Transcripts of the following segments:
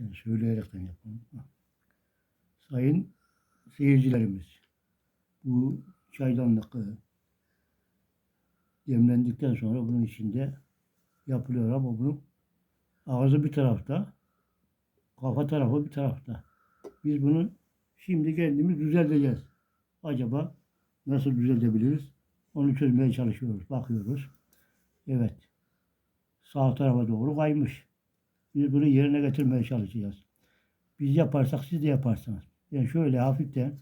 Yani söyleyerek yapalım. Sayın seyircilerimiz, bu çaydanlık e, demlendikten sonra bunun içinde yapılıyor ama bunun ağzı bir tarafta, kafa tarafı bir tarafta. Biz bunu şimdi kendimiz düzelteceğiz. Acaba nasıl düzeltebiliriz? Onu çözmeye çalışıyoruz, bakıyoruz. Evet. Sağ tarafa doğru kaymış. Bunu yerine getirmeye çalışacağız. Biz yaparsak siz de yaparsınız. Yani şöyle hafiften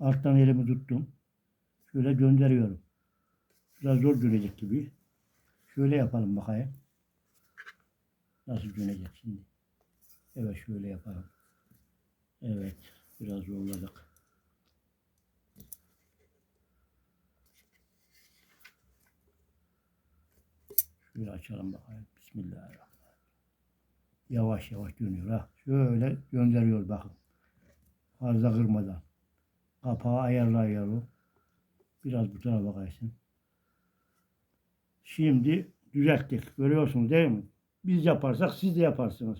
alttan elimi tuttum. Şöyle gönderiyorum. Biraz zor dönecek gibi. Şöyle yapalım bakayım. Nasıl dönecek şimdi? Evet şöyle yapalım. Evet. Biraz zorladık. Şöyle açalım bakayım. Bismillahirrahmanirrahim. Yavaş yavaş dönüyor ha. Şöyle gönderiyor bakın. Fazla kırmadan. Kapağı ayarlayalım. Biraz bu tarafa kaysın. Şimdi düzelttik. Görüyorsunuz değil mi? Biz yaparsak siz de yaparsınız.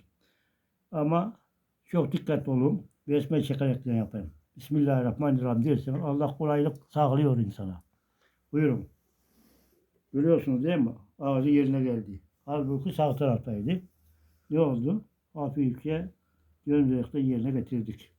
Ama çok dikkatli olun. Besmele çekerekten yapın. Bismillahirrahmanirrahim derseniz Allah kolaylık sağlıyor insana. Buyurun. Görüyorsunuz değil mi? Ağzı yerine geldi. Halbuki sağ taraftaydı. Ne oldu? Hafifçe döndürerek de yerine getirdik.